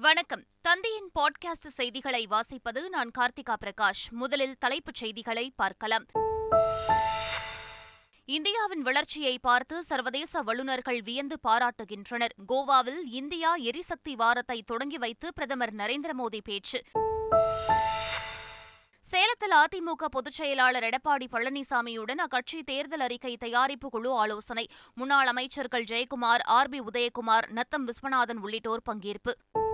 வணக்கம். தந்தையின் பாட்காஸ்ட் செய்திகளை வாசிப்பது நான் கார்த்திகா பிரகாஷ். முதலில் தலைப்புச் செய்திகளை பார்க்கலாம். இந்தியாவின் வளர்ச்சியை பார்த்து சர்வதேச வல்லுநர்கள் வியந்து பாராட்டுகின்றனர். கோவாவில் இந்தியா எரிசக்தி வாரத்தை தொடங்கி வைத்து பிரதமர் நரேந்திர மோடி பேச்சு. சேலத்தில் அதிமுக பொதுச் செயலாளர் எடப்பாடி பழனிசாமியுடன் அக்கட்சி தேர்தல் அறிக்கை தயாரிப்பு குழு ஆலோசனை. முன்னாள் அமைச்சர்கள் ஜெயக்குமார் ஆர் பி உதயகுமார் நத்தம் விஸ்வநாதன் உள்ளிட்டோர் பங்கேற்பு.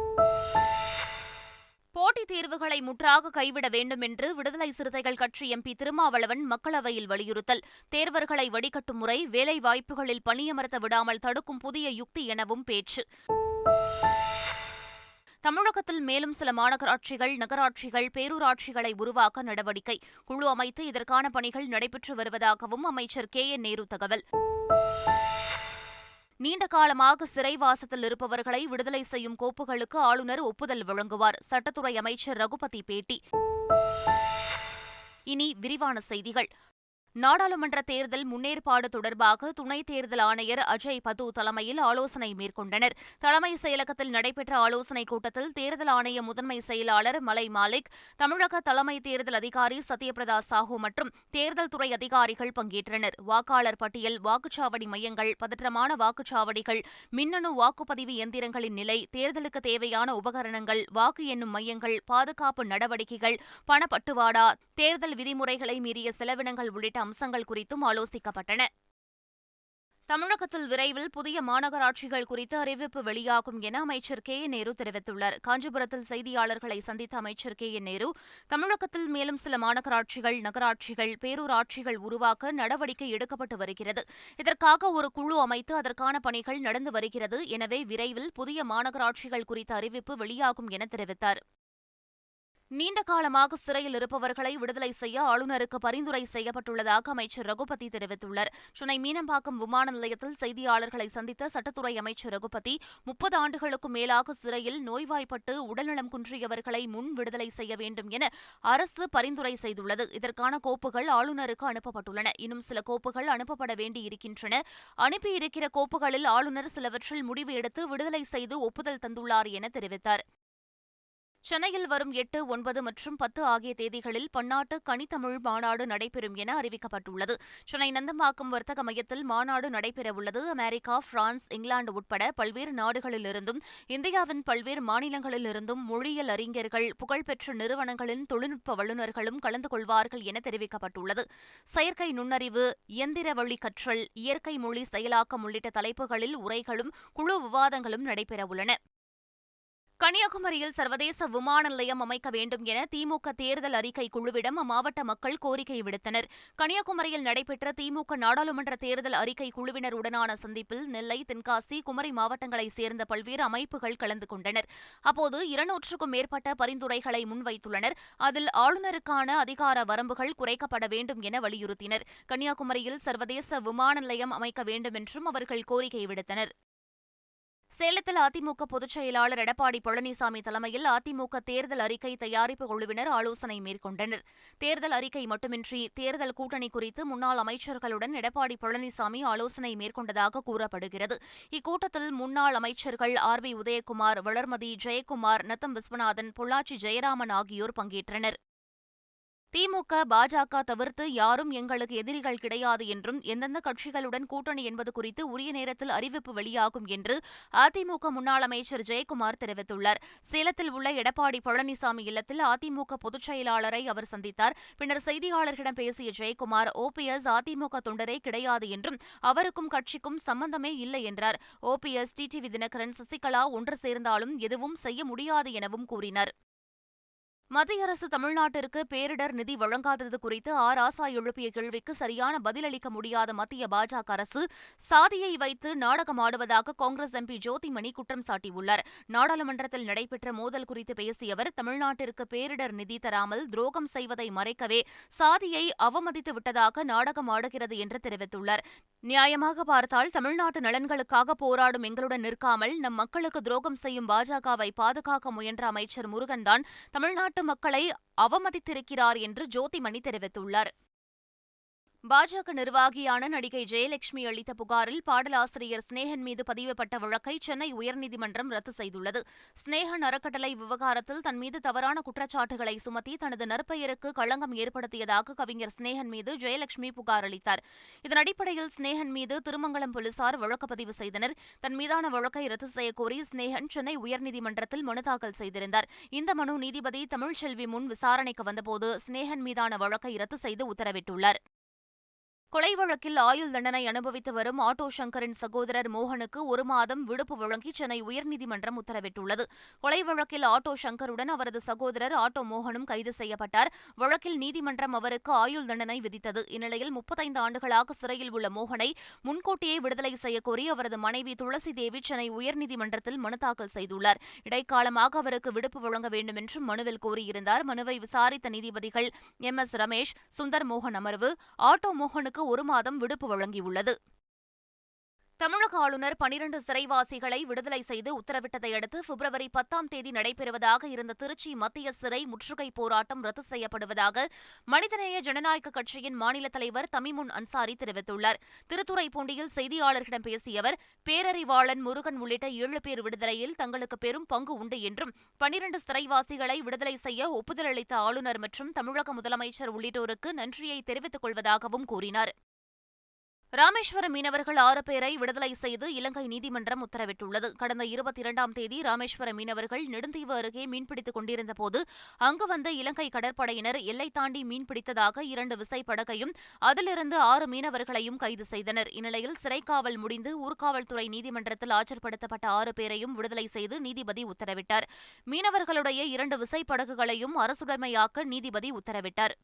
போட்டித் தேர்வுகளை முற்றாக கைவிட வேண்டும் என்று விடுதலை சிறுத்தைகள் கட்சி எம்பி திருமாவளவன் மக்களவையில் வலியுறுத்தல். தேர்வர்களை வடிகட்டும் முறை வேலை வாய்ப்புகளில் பணியமர்த்த விடாமல் தடுக்கும் புதிய யுக்தி எனவும் பேச்சு. தமிழகத்தில் மேலும் சில மாநகராட்சிகள் நகராட்சிகள் பேரூராட்சிகளை உருவாக்க நடவடிக்கை. குழு அமைத்து இதற்கான பணிகள் நடைபெற்று வருவதாகவும் அமைச்சர் கே. என். நேரு தகவல். நீண்ட காலமாக சிறைவாசத்தில் இருப்பவர்களை விடுதலை செய்யும் கோப்புகளுக்கு ஆளுநர் ஒப்புதல் வழங்குவார். சட்டத்துறை அமைச்சர் ரகுபதி பேட்டி. இனி விரிவான செய்திகள். நாடாளுமன்ற தேர்தல் முன்னேற்பாடு தொடர்பாக துணை தேர்தல் ஆணையர் அஜய் பது தலைமையில் ஆலோசனை மேற்கொண்டனர். தலைமை செயலகத்தில் நடைபெற்ற ஆலோசனைக் கூட்டத்தில் தேர்தல் ஆணைய முதன்மை செயலாளர் மலை மாலிக் தமிழக தலைமை தேர்தல் அதிகாரி சத்யபிரதா சாஹூ மற்றும் தேர்தல் துறை அதிகாரிகள் பங்கேற்றனர். வாக்காளர் பட்டியல் வாக்குச்சாவடி மையங்கள் பதற்றமான வாக்குச்சாவடிகள் மின்னணு வாக்குப்பதிவு எந்திரங்களின் நிலை தேர்தலுக்கு தேவையான உபகரணங்கள் வாக்கு எண்ணும் மையங்கள் பாதுகாப்பு நடவடிக்கைகள் பணப்பட்டுவாடா தேர்தல் விதிமுறைகளை மீறிய செலவினங்கள் உள்ளிட்ட அம்சங்கள் குறித்தும் ஆலோசிக்கப்பட்டன. தமிழகத்தில் விரைவில் புதிய மாநகராட்சிகள் குறித்து அறிவிப்பு வெளியாகும் என அமைச்சர் கே. என் நேரு தெரிவித்துள்ளார். காஞ்சிபுரத்தில் செய்தியாளர்களை சந்தித்த அமைச்சர் கே. என் நேரு தமிழகத்தில் மேலும் சில மாநகராட்சிகள் நகராட்சிகள் பேரூராட்சிகள் உருவாக்க நடவடிக்கை எடுக்கப்பட்டு வருகிறது. இதற்காக ஒரு குழு அமைத்து அதற்கான பணிகள் நடந்து வருகிறது. எனவே விரைவில் புதிய மாநகராட்சிகள் குறித்த அறிவிப்பு வெளியாகும் என தெரிவித்தார். நீண்ட காலமாக சிறையில் இருப்பவர்களை விடுதலை செய்ய ஆளுநருக்கு பரிந்துரை செய்யப்பட்டுள்ளதாக அமைச்சர் ரகுபதி தெரிவித்துள்ளார். சென்னை மீனம்பாக்கம் விமான நிலையத்தில் செய்தியாளர்களை சந்தித்த சட்டத்துறை அமைச்சர் ரகுபதி முப்பது ஆண்டுகளுக்கும் மேலாக சிறையில் நோய்வாய்ப்பட்டு உடல்நலம் குன்றியவர்களை முன் விடுதலை செய்ய வேண்டும் என அரசு பரிந்துரை செய்துள்ளது. இதற்கான கோப்புகள் ஆளுநருக்கு அனுப்பப்பட்டுள்ளன. இன்னும் சில கோப்புகள் அனுப்பப்பட வேண்டியிருக்கின்றன. அனுப்பியிருக்கிற கோப்புகளில் ஆளுநர் சிலவற்றில் முடிவு எடுத்து விடுதலை செய்து ஒப்புதல் தந்துள்ளார் என தெரிவித்தார். சென்னையில் வரும் எட்டு ஒன்பது மற்றும் பத்து ஆகிய தேதிகளில் பன்னாட்டு கனித்தமிழ் மாநாடு நடைபெறும் என அறிவிக்கப்பட்டுள்ளது. சென்னை நந்தம்பாக்கம் வர்த்தக மையத்தில் மாநாடு நடைபெறவுள்ளது. அமெரிக்கா பிரான்ஸ் இங்கிலாந்து உட்பட பல்வேறு நாடுகளிலிருந்தும் இந்தியாவின் பல்வேறு மாநிலங்களிலிருந்தும் மொழியியல் அறிஞர்கள் புகழ்பெற்ற நிறுவனங்களின் தொழில்நுட்ப வல்லுநர்களும் கலந்து கொள்வார்கள் என தெரிவிக்கப்பட்டுள்ளது. செயற்கை நுண்ணறிவு இயந்திர வழி கற்றல் இயற்கை மொழி செயலாக்கம் உள்ளிட்ட தலைப்புகளில் உரைகளும் குழு விவாதங்களும் நடைபெறவுள்ளன. கன்னியாகுமரியில் சர்வதேச விமான நிலையம் அமைக்க வேண்டும் என திமுக தேர்தல் அறிக்கை குழுவிடம் அம்மாவட்ட மக்கள் கோரிக்கை விடுத்தனர். கன்னியாகுமரியில் நடைபெற்ற திமுக நாடாளுமன்ற தேர்தல் அறிக்கை குழுவினருடனான சந்திப்பில் நெல்லை தென்காசி குமரி மாவட்டங்களைச் சேர்ந்த பல்வேறு அமைப்புகள் கலந்து கொண்டனர். அப்போது இருநூற்றுக்கும் மேற்பட்ட பரிந்துரைகளை முன்வைத்துள்ளனர். அதில் ஆளுநருக்கான அதிகார வரம்புகள் குறைக்கப்பட வேண்டும் என வலியுறுத்தினர். கன்னியாகுமரியில் சர்வதேச விமான நிலையம் அமைக்க வேண்டும் என்றும் அவர்கள் கோரிக்கை விடுத்தனர். சேலத்தில் அதிமுக பொதுச் செயலாளர் எடப்பாடி பழனிசாமி தலைமையில் அதிமுக தேர்தல் அறிக்கை தயாரிப்பு குழுவினர் ஆலோசனை மேற்கொண்டனர். தேர்தல் அறிக்கை மட்டுமின்றி தேர்தல் கூட்டணி குறித்து முன்னாள் அமைச்சர்களுடன் எடப்பாடி பழனிசாமி ஆலோசனை மேற்கொண்டதாக கூறப்படுகிறது. இக்கூட்டத்தில் முன்னாள் அமைச்சர்கள் ஆர் பி உதயகுமார் வளர்மதி ஜெயக்குமார் நத்தம் விஸ்வநாதன் பொள்ளாச்சி ஜெயராமன் ஆகியோர் பங்கேற்றனர். திமுக பாஜக தவிர்த்து யாரும் எங்களுக்கு எதிரிகள் கிடையாது என்றும் எந்தெந்த கட்சிகளுடன் கூட்டணி என்பது குறித்து உரிய நேரத்தில் அறிவிப்பு வெளியாகும் என்று அதிமுக முன்னாள் அமைச்சர் ஜெயக்குமார் தெரிவித்துள்ளார். சேலத்தில் உள்ள எடப்பாடி பழனிசாமி இல்லத்தில் அதிமுக பொதுச் செயலாளரை அவர் சந்தித்தார். பின்னர் செய்தியாளர்களிடம் பேசிய ஜெயக்குமார் ஓபிஎஸ் அதிமுக தொண்டரே கிடையாது என்றும் அவருக்கும் கட்சிக்கும் சம்பந்தமே இல்லை என்றார். ஓபிஎஸ் டிடிவி தினகரன் சசிகலா ஒன்று சேர்ந்தாலும் எதுவும் செய்ய முடியாது எனவும் கூறினார். மத்திய அரசு தமிழ்நாட்டிற்கு பேரிடர் நிதி வழங்காதது குறித்து ஆர் ஆசா எழுப்பிய கேள்விக்கு சரியான பதிலளிக்க முடியாத மத்திய பாஜக அரசு சாதியை வைத்து நாடகம் ஆடுவதாக காங்கிரஸ் எம்பி ஜோதிமணி குற்றம் சாட்டியுள்ளார். நாடாளுமன்றத்தில் நடைபெற்ற மோதல் குறித்து பேசிய அவர் தமிழ்நாட்டிற்கு பேரிடர் நிதி தராமல் துரோகம் செய்வதை மறைக்கவே சாதியை அவமதித்து விட்டதாக நாடகம் ஆடுகிறது என்று தெரிவித்துள்ளார். நியாயமாக பார்த்தால் தமிழ்நாட்டு நலன்களுக்காக போராடும் எங்களுடன் நிற்காமல் நம் மக்களுக்கு துரோகம் செய்யும் பாஜகவை பாதுகாக்க முயன்ற அமைச்சர் முருகன்தான் தமிழ்நாட்டு மக்களை அவமதித்திருக்கிறார் என்று ஜோதிமணி தெரிவித்துள்ளார். பாஜக நிர்வாகியான நடிகை ஜெயலட்சுமி அளித்த புகாரில் பாடலாசிரியர் ஸ்னேகன் மீது பதிவுப்பட்ட வழக்கை சென்னை உயர்நீதிமன்றம் ரத்து செய்துள்ளது. ஸ்னேகன் அறக்கட்டளை விவகாரத்தில் தன் மீது தவறான குற்றச்சாட்டுகளை சுமத்தி தனது நற்பெயருக்கு களங்கம் ஏற்படுத்தியதாக கவிஞர் ஸ்னேகன் மீது ஜெயலட்சுமி புகார் அளித்தார். இதன் அடிப்படையில் ஸ்னேகன் மீது திருமங்கலம் போலீசார் வழக்கு பதிவு செய்தனர். தன் மீதான வழக்கை ரத்து செய்யக்கோரி ஸ்னேகன் சென்னை உயர்நீதிமன்றத்தில் மனு தாக்கல் செய்திருந்தார். இந்த மனு நீதிபதி தமிழ்ச்செல்வி முன் விசாரணைக்கு வந்தபோது ஸ்னேகன் மீதான வழக்கை ரத்து செய்து உத்தரவிட்டுள்ளார். கொலை வழக்கில் ஆயுள் தண்டனை அனுபவித்து வரும் ஆட்டோ சங்கரின் சகோதரர் மோகனுக்கு ஒரு மாதம் விடுப்பு வழங்கி சென்னை உயர்நீதிமன்றம் உத்தரவிட்டுள்ளது. கொலை வழக்கில் ஆட்டோ சங்கருடன் அவரது சகோதரர் ஆட்டோ மோகனும் கைது செய்யப்பட்டார். வழக்கில் நீதிமன்றம் அவருக்கு ஆயுள் தண்டனை விதித்தது. இந்நிலையில் முப்பத்தைந்து ஆண்டுகளாக சிறையில் உள்ள மோகனை முன்கூட்டியே விடுதலை செய்யக்கோரி அவரது மனைவி துளசி தேவி சென்னை உயர்நீதிமன்றத்தில் மனு தாக்கல் செய்துள்ளார். இடைக்காலமாக அவருக்கு விடுப்பு வழங்க வேண்டும் என்றும் மனுவில் கோரியிருந்தார். மனுவை விசாரித்த நீதிபதிகள் எம் எஸ் ரமேஷ் சுந்தர் மோகன் அமர்வு ஆட்டோ மோகனுக்கு ஒரு மாதம் விடுப்பு வழங்கியுள்ளது. தமிழக ஆளுநர் பனிரண்டு சிறைவாசிகளை விடுதலை செய்து உத்தரவிட்டதை அடுத்து பிப்ரவரி பத்தாம் தேதி நடைபெறுவதாக இருந்த திருச்சி மத்திய சிறை முற்றுகை போராட்டம் ரத்து செய்யப்படுவதாக மனிதநேய ஜனநாயக கட்சியின் மாநில தலைவர் தமிமுன் அன்சாரி தெரிவித்துள்ளார். திருத்துறைப்பூண்டியில் செய்தியாளர்களிடம் பேசிய அவர் பேரறிவாளன் முருகன் உள்ளிட்ட ஏழு பேர் விடுதலையில் தங்களுக்கு பெரும் பங்கு உண்டு என்றும் பனிரண்டு சிறைவாசிகளை விடுதலை செய்ய ஒப்புதல் அளித்த ஆளுநர் மற்றும் தமிழக முதலமைச்சர் உள்ளிட்டோருக்கு நன்றியை தெரிவித்துக் கொள்வதாகவும் கூறினார். ராமேஸ்வரம் மீனவர்கள் ஆறு பேரை விடுதலை செய்து இலங்கை நீதிமன்றம் உத்தரவிட்டுள்ளது. கடந்த இருபத்தி இரண்டாம் தேதி ராமேஸ்வரம் மீனவர்கள் நெடுந்தீவு அருகே மீன்பிடித்துக் கொண்டிருந்தபோது அங்கு வந்த இலங்கை கடற்படையினர் எல்லை தாண்டி மீன்பிடித்ததாக இரண்டு விசைப்படகையும் அதிலிருந்து ஆறு மீனவர்களையும் கைது செய்தனர். இந்நிலையில் சிறைக்காவல் முடிந்து ஊர்காவல்துறை நீதிமன்றத்தில் ஆஜர்படுத்தப்பட்ட ஆறு பேரையும் விடுதலை செய்து நீதிபதி உத்தரவிட்டார். மீனவர்களுடைய இரண்டு விசைப்படகுகளையும் அரசுடைமையாக்க நீதிபதி உத்தரவிட்டார்.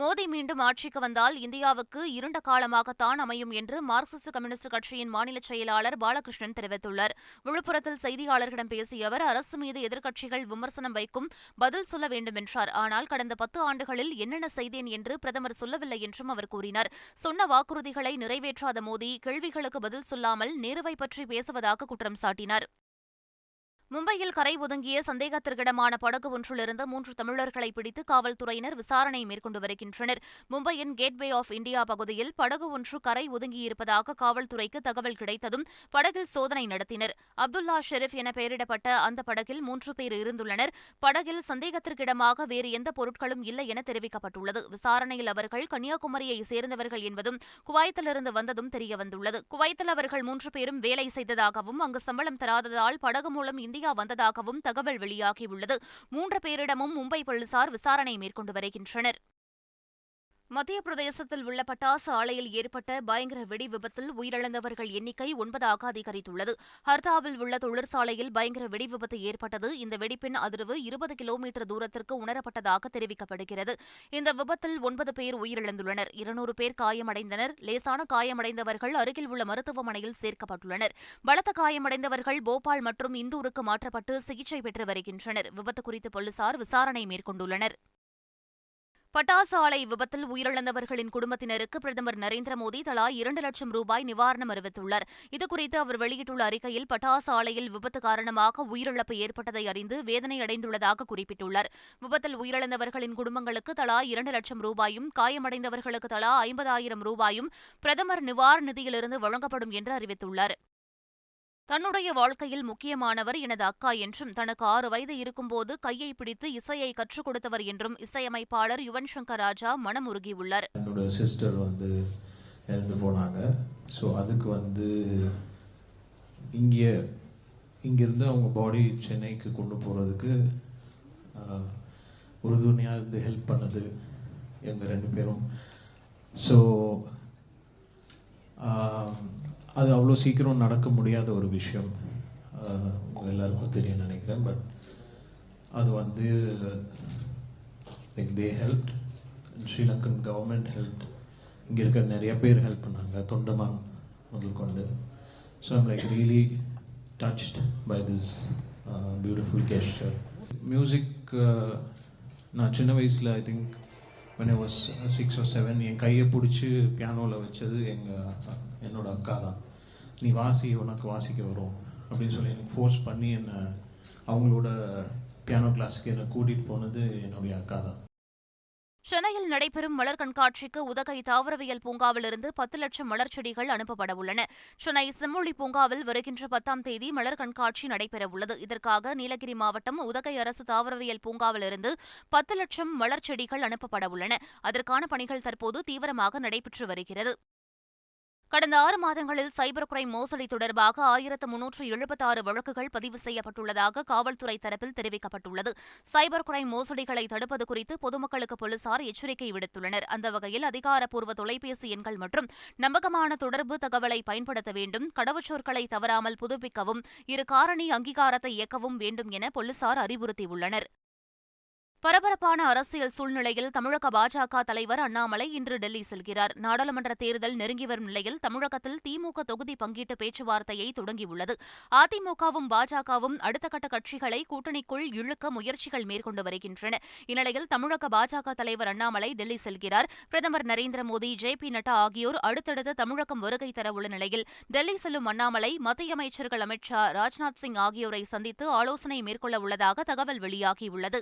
மோடி மீண்டும் ஆட்சிக்கு வந்தால் இந்தியாவுக்கு இருண்ட காலமாகத்தான் அமையும் என்று மார்க்சிஸ்ட் கம்யூனிஸ்ட் கட்சியின் மாநில செயலாளர் பாலகிருஷ்ணன் தெரிவித்துள்ளார். விழுப்புரத்தில் செய்தியாளர்களிடம் பேசிய அவர் அரசு மீது எதிர்க்கட்சிகள் விமர்சனம் வைக்கும் பதில் சொல்ல வேண்டும் என்றார் ஆனால் கடந்த பத்து ஆண்டுகளில் என்னென்ன செய்தேன் என்று பிரதமர் சொல்லவில்லை என்றும் அவர் கூறினார். சொன்ன வாக்குறுதிகளை நிறைவேற்றாத மோடி கேள்விகளுக்கு பதில் சொல்லாமல் நேருவை பற்றி பேசுவதாக குற்றம் சாட்டினார். மும்பையில் கரை ஒதுங்கிய சந்தேகத்திற்கிடமான படகு ஒன்றிலிருந்து மூன்று தமிழர்களை பிடித்து காவல்துறையினர் விசாரணை மேற்கொண்டு வருகின்றனர். மும்பையின் கேட்வே ஆஃப் இந்தியா பகுதியில் படகு ஒன்று கரை ஒதுங்கியிருப்பதாக காவல்துறைக்கு தகவல் கிடைத்ததும் படகில் சோதனை நடத்தினர். அப்துல்லா ஷெரீப் என பெயரிடப்பட்ட அந்த படகில் மூன்று பேர் இருந்துள்ளனர். படகில் சந்தேகத்திற்கிடமாக வேறு எந்த பொருட்களும் இல்லை என தெரிவிக்கப்பட்டுள்ளது. விசாரணையில் அவர்கள் கன்னியாகுமரியை சேர்ந்தவர்கள் என்பதும் குவைத்திலிருந்து வந்ததும் தெரியவந்துள்ளது. குவைத்தில் அவர்கள் மூன்று பேரும் வேலை செய்ததாகவும் அங்கு சம்பளம் தராததால் படகு மூலம் இந்திய இந்தியா வந்ததாகவும் தகவல் வெளியாகியுள்ளது. மூன்று பேரிடமும் மும்பை போலீசார் விசாரணை மேற்கொண்டு வருகின்றனர். மத்திய பிரதேசத்தில் உள்ள பட்டாசு ஆலையில் ஏற்பட்ட பயங்கர வெடி விபத்தில் உயிரிழந்தவர்கள் எண்ணிக்கை ஒன்பதாக அதிகரித்துள்ளது ஹர்தாவில் உள்ள தொழிற்சாலையில் பயங்கர வெடி விபத்து ஏற்பட்டது. இந்த வெடிப்பின் அதிர்வு இருபது கிலோமீட்டர் தூரத்திற்கு உணரப்பட்டதாக தெரிவிக்கப்படுகிறது. இந்த விபத்தில் ஒன்பது பேர் உயிரிழந்துள்ளனர். இருநூறு பேர் காயமடைந்தனர். லேசான காயமடைந்தவர்கள் அருகில் உள்ள மருத்துவமனையில் சேர்க்கப்பட்டுள்ளனர். பலத்த காயமடைந்தவர்கள் போபால் மற்றும் இந்தூருக்கு மாற்றப்பட்டு சிகிச்சை பெற்று வருகின்றனர். விபத்து குறித்து போலீசார் விசாரணை மேற்கொண்டுள்ளனர். பட்டாசு ஆலை விபத்தில் உயிரிழந்தவர்களின் குடும்பத்தினருக்கு பிரதமர் நரேந்திர மோடி தலா இரண்டு லட்சம் ரூபாய் நிவாரணம் அறிவித்துள்ளார். இதுகுறித்து அவர் வெளியிட்டுள்ள அறிக்கையில் பட்டாசு ஆலையில் விபத்து காரணமாக உயிரிழப்பு ஏற்பட்டதை அறிந்து வேதனை அடைந்துள்ளதாக குறிப்பிட்டுள்ளார். விபத்தில் உயிரிழந்தவர்களின் குடும்பங்களுக்கு தலா இரண்டு லட்சம் ரூபாயும் காயமடைந்தவர்களுக்கு தலா ஐம்பதாயிரம் ரூபாயும் பிரதமர் நிவாரண நிதியிலிருந்து வழங்கப்படும் என்று அறிவித்துள்ளார். தன்னுடைய வாழ்க்கையில் முக்கியமானவர் எனது அக்கா என்றும் தனக்கு ஆறு வயது இருக்கும்போது கையை பிடித்து இசையை கற்றுக் கொடுத்தவர் என்றும் இசையமைப்பாளர் யுவன் சங்கர் ராஜா மனமுருகியுள்ளார். என்னோட சிஸ்டர் வந்து இறந்து போனாங்க. ஸோ அதுக்கு வந்து இங்கே இங்கேருந்து அவங்க பாடி சென்னைக்கு கொண்டு போகிறதுக்கு உறுதுணையாக இருந்து ஹெல்ப் பண்ணது எங்கள் ரெண்டு பேரும். ஸோ அது அவ்வளோ சீக்கிரம் நடக்க முடியாத ஒரு விஷயம். உங்கள் எல்லாருக்கும் தெரியும் நினைக்கிறேன். பட் அது வந்து like the help Sri Lankan government help இங்கே இருக்கிற நிறைய பேர் ஹெல்ப் பண்ணாங்க. தொண்டமான் முதல் கொண்டு. So I'm like really touched by this beautiful caster music நான் சின்ன வயசில் I think when I was six or seven என் கையை பிடிச்சி பியானோவில் வச்சது எங்கள் என்னோடய அக்கா தான். நீ வாசி உனக்கு வாசிக்க வரும் அப்படின்னு சொல்லி எனக்கு ஃபோர்ஸ் பண்ணி என்னை அவங்களோட பியானோ கிளாஸ்க்கு என்னை கூட்டிகிட்டு போனது என்னுடைய அக்கா தான். சென்னையில் நடைபெறும் மலர் கண்காட்சிக்கு உதகை தாவரவியல் பூங்காவிலிருந்து பத்து லட்சம் மலர் செடிகள் அனுப்பப்பட உள்ளன. சென்னை செம்மொழி பூங்காவில் வருகின்ற பத்தாம் தேதி மலர் கண்காட்சி நடைபெறவுள்ளது இதற்காக நீலகிரி மாவட்டம் உதகை அரசு தாவரவியல் பூங்காவிலிருந்து பத்து லட்சம் மலர் செடிகள் அனுப்பப்பட உள்ளன. அதற்கான பணிகள் தற்போது தீவிரமாக நடைபெற்று வருகிறது. கடந்த ஆறு மாதங்களில் சைபர் கிரைம் மோசடி தொடர்பாக ஆயிரத்து முன்னூற்று எழுபத்தாறு வழக்குகள் பதிவு செய்யப்பட்டுள்ளதாக காவல்துறை தரப்பில் தெரிவிக்கப்பட்டுள்ளது. சைபர் கிரைம் மோசடிகளை தடுப்பது குறித்து பொதுமக்களுக்கு போலீசார் எச்சரிக்கை விடுத்துள்ளனர். அந்த வகையில் அதிகாரப்பூர்வ தொலைபேசி எண்கள் மற்றும் நம்பகமான தொடர்பு தகவலை பயன்படுத்த வேண்டும் கடவுச்சொற்களை தவறாமல் புதுப்பிக்கவும் இரு காரணி அங்கீகாரத்தை இயக்கவும் வேண்டும் என போலீசார் அறிவுறுத்தியுள்ளனர். பரபரப்பான அரசியல் சூழ்நிலையில் தமிழக பாஜக தலைவர் அண்ணாமலை இன்று டெல்லி செல்கிறார். நாடாளுமன்ற தேர்தல் நெருங்கி வரும் நிலையில் தமிழகத்தில் திமுக தொகுதி பங்கீட்டு பேச்சுவார்த்தையை தொடங்கியுள்ளது. அதிமுகவும் பாஜகவும் அடுத்த கட்ட கட்சிகளை கூட்டணிக்குள் இழுக்க முயற்சிகள் மேற்கொண்டு வருகின்றன. இந்நிலையில் தமிழக பாஜக தலைவர் அண்ணாமலை டெல்லி செல்கிறார். பிரதமர் நரேந்திர மோடி ஜே பி நட்டா ஆகியோர் அடுத்தடுத்து தமிழகம் வருகை தரவுள்ள நிலையில் டெல்லி செல்லும் அண்ணாமலை மத்திய அமைச்சர்கள் அமித் ஷா ராஜ்நாத் சிங் ஆகியோரை சந்தித்து ஆலோசனை மேற்கொள்ள உள்ளதாக தகவல் வெளியாகியுள்ளது.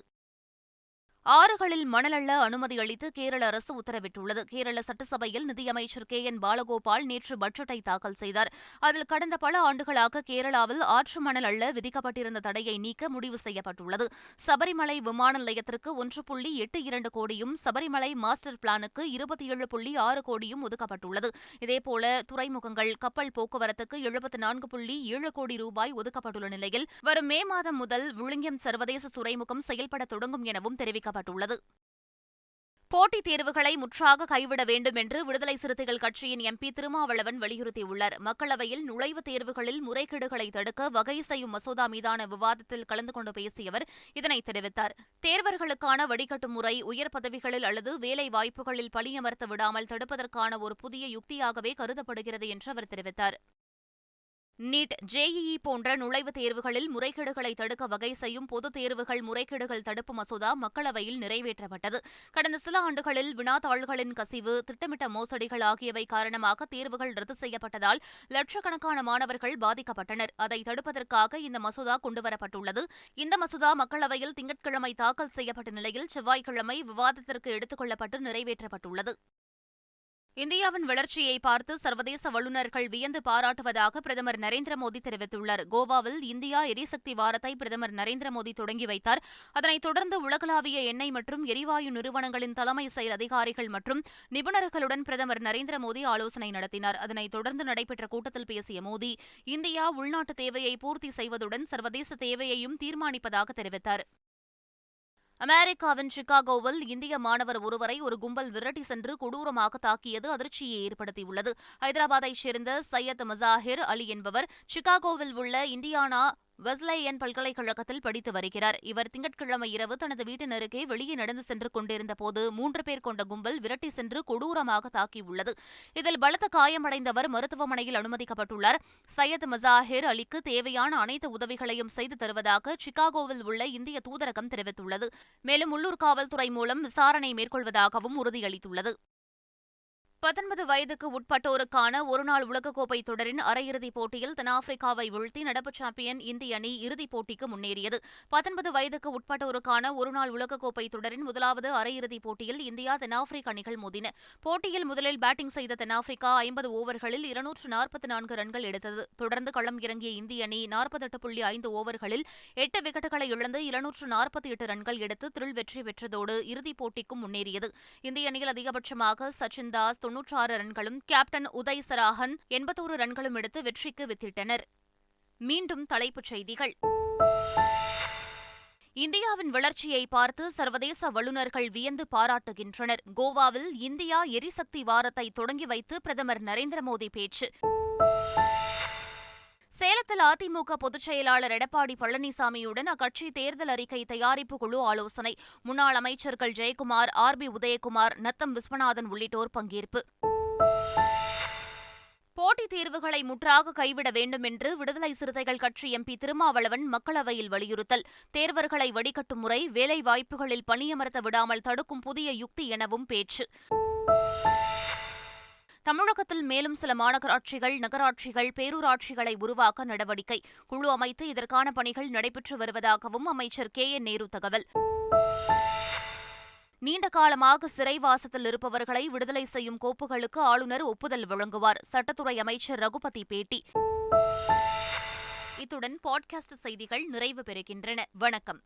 ஆறுகளில் மணல் அள்ள அனுமதி அளித்து கேரள அரசு உத்தரவிட்டுள்ளது. கேரள சட்டசபையில் நிதியமைச்சர் கே. என். பாலகோபால் நேற்று பட்ஜெட்டை தாக்கல் செய்தார். அதில் கடந்த பல ஆண்டுகளாக கேரளாவில் ஆற்று மணல் அள்ள விதிக்கப்பட்டிருந்த தடையை நீக்க முடிவு செய்யப்பட்டுள்ளது. சபரிமலை விமான நிலையத்திற்கு ஒன்று புள்ளி எட்டு இரண்டு கோடியும் சபரிமலை மாஸ்டர் பிளானுக்கு இருபத்தி ஏழு புள்ளி ஆறு கோடியும் ஒதுக்கப்பட்டுள்ளது. இதேபோல துறைமுகங்கள் கப்பல் போக்குவரத்துக்கு எழுபத்தி நான்கு புள்ளி ஏழு கோடி ரூபாய் ஒதுக்கப்பட்டுள்ள நிலையில் வரும் மே மாதம் முதல் விழுங்கியம் சர்வதேச துறைமுகம் செயல்பட தொடங்கும் எனவும் தெரிவிக்கப்பட்டுள்ளது. தெரிவிக்கப்பட்டுள்ளது போட்டித் தேர்வுகளை முற்றாக கைவிட வேண்டும் என்று விடுதலை சிறுத்தைகள் கட்சியின் எம்பி திருமாவளவன் வலியுறுத்தியுள்ளார். மக்களவையில் நுழைவுத் தேர்வுகளில் முறைகேடுகளை தடுக்க வகை செய்யும் மசோதா மீதான விவாதத்தில் கலந்து கொண்டு பேசிய அவர் இதனை தெரிவித்தார். தேர்வர்களுக்கான வடிகட்டும் முறை உயர் பதவிகளில் அல்லது வேலை வாய்ப்புகளில் பணியமர்த்த விடாமல் தடுப்பதற்கான ஒரு புதிய யுக்தியாகவே கருதப்படுகிறது என்று அவர் தெரிவித்தார். நீட் ஜேஇஇ போன்ற நுழைவுத் தேர்வுகளில் முறைகேடுகளை தடுக்க வகை செய்யும் பொதுத் தேர்வுகள் முறைகேடுகள் தடுப்பு மசோதா மக்களவையில் நிறைவேற்றப்பட்டது. கடந்த சில ஆண்டுகளில் வினாத்தாள்களின் கசிவு திட்டமிட்ட மோசடிகள் ஆகியவை காரணமாக தேர்வுகள் ரத்து செய்யப்பட்டதால் லட்சக்கணக்கான மாணவர்கள் பாதிக்கப்பட்டனர். அதை தடுப்பதற்காக இந்த மசோதா கொண்டுவரப்பட்டுள்ளது. இந்த மசோதா மக்களவையில் திங்கட்கிழமை தாக்கல் செய்யப்பட்ட நிலையில் செவ்வாய்க்கிழமை விவாதத்திற்கு எடுத்துக் கொள்ளப்பட்டு நிறைவேற்றப்பட்டுள்ளது. இந்தியாவின் வளர்ச்சியை பார்த்து சர்வதேச வல்லுநர்கள் வியந்து பாராட்டுவதாக பிரதமர் நரேந்திர மோடி தெரிவித்துள்ளார். கோவாவில் இந்தியா எரிசக்தி வாரத்தை பிரதமர் நரேந்திர மோடி தொடங்கி வைத்தார். அதனைத் தொடர்ந்து உலகளாவிய எண்ணெய் மற்றும் எரிவாயு நிறுவனங்களின் தலைமை செயல் அதிகாரிகள் மற்றும் நிபுணர்களுடன் பிரதமர் நரேந்திர மோடி ஆலோசனை நடத்தினார். அதனைத் தொடர்ந்து நடைபெற்ற கூட்டத்தில் பேசிய மோடி இந்தியா உள்நாட்டு தேவையை பூர்த்தி செய்வதுடன் சர்வதேச தேவையையும் தீர்மானிப்பதாக தெரிவித்தார். அமெரிக்காவின் சிகாகோவில் இந்திய மாணவர் ஒருவரை ஒரு கும்பல் விரட்டி சென்று கொடூரமாக தாக்கியது அதிர்ச்சியை ஏற்படுத்தியுள்ளது. ஹைதராபாத்தைச் சேர்ந்த சையத் மசாஹிர் அலி என்பவர் சிகாகோவில் உள்ள இந்தியானா வெஸ்லேயன் பல்கலைக்கழகத்தில் படித்து வருகிறார். இவர் திங்கட்கிழமை இரவு தனது வீட்டினருக்கே வெளியே நடந்து சென்று கொண்டிருந்த போது மூன்று பேர் கொண்ட கும்பல் விரட்டி சென்று கொடூரமாக தாக்கியுள்ளது. இதில் பலத்த காயமடைந்தவர் மருத்துவமனையில் அனுமதிக்கப்பட்டுள்ளார். சையத் மசாஹிர் அலிக்கு தேவையான அனைத்து உதவிகளையும் செய்து தருவதாக சிகாகோவில் உள்ள இந்திய தூதரகம் தெரிவித்துள்ளது. மேலும் உள்ளூர் காவல்துறை மூலம் விசாரணை மேற்கொள்வதாகவும் உறுதியளித்துள்ளது. பத்தொன்பது வயதுக்கு உட்பட்டோருக்கான ஒருநாள் உலகக்கோப்பை தொடரின் அரையிறுதிப் போட்டியில் தென்னாப்பிரிக்காவை வீழ்த்தி நடப்பு சாம்பியன் இந்திய அணி இறுதிப் போட்டிக்கு முன்னேறியது. பத்தொன்பது வயதுக்கு உட்பட்டோருக்கான ஒருநாள் உலகக்கோப்பை தொடரின் முதலாவது அரையிறுதிப் போட்டியில் இந்தியா தென்னாப்பிரிக்க அணிகள் மோதின. போட்டியில் முதலில் பேட்டிங் செய்த தென்னாப்பிரிக்கா ஐம்பது ஓவர்களில் இருநூற்று நாற்பத்தி நான்கு ரன்கள் எடுத்தது. தொடர்ந்து களம் இறங்கிய இந்திய அணி நாற்பத்தெட்டு புள்ளி ஐந்து ஓவர்களில் எட்டு விக்கெட்டுகளை இழந்து இருநூற்று நாற்பத்தி எட்டு ரன்கள் எடுத்து திருள் வெற்றி பெற்றதோடு இறுதிப் போட்டிக்கும் முன்னேறியது. இந்திய அணியில் அதிகபட்சமாக சச்சின் தாஸ் தொன்னூற்றாறு ரன்களும் கேப்டன் உதய் சராகன் எண்பத்தோரு ரன்களும் எடுத்து வெற்றிக்கு வித்திட்டனர். மீண்டும் தலைப்புச் செய்திகள். இந்தியாவின் வளர்ச்சியை பார்த்து சர்வதேச வல்லுநர்கள் வியந்து பாராட்டுகின்றனர். கோவாவில் இந்தியா எரிசக்தி வாரத்தை தொடங்கி வைத்து பிரதமர் நரேந்திர மோடி பேச்சு. சேலத்தில் அதிமுக பொதுச் செயலாளர் எடப்பாடி பழனிசாமியுடன் அக்கட்சி தேர்தல் அறிக்கை தயாரிப்பு குழு ஆலோசனை. முன்னாள் அமைச்சர்கள் ஜெயக்குமார் ஆர் பி உதயகுமார் நத்தம் விஸ்வநாதன் உள்ளிட்டோர் பங்கேற்பு. போட்டித் தேர்வுகளை முற்றாக கைவிட வேண்டும் என்று விடுதலை சிறுத்தைகள் கட்சி எம்பி திருமாவளவன் மக்களவையில் வலியுறுத்தல். தேர்வர்களை வடிகட்டும் முறை வேலை வாய்ப்புகளில் பணியமர்த்த விடாமல் தடுக்கும் புதிய யுக்தி எனவும் பேச்சு. தமிழகத்தில் மேலும் சில மாநகராட்சிகள் நகராட்சிகள் பேரூராட்சிகளை உருவாக்க நடவடிக்கை குழு அமைத்து இதற்கான பணிகள் நடைபெற்று வருவதாகவும் அமைச்சர் கே. என். நேரு தகவல். நீண்ட காலமாக சிறைவாசத்தில் இருப்பவர்களை விடுதலை செய்யும் கோப்புகளுக்கு ஆளுநர் ஒப்புதல் வழங்குவார். சட்டத்துறை அமைச்சர் ரகுபதி பேட்டி. இத்துடன் பாட்காஸ்ட் செய்திகள் நிறைவு பெறுகின்றன. வணக்கம்.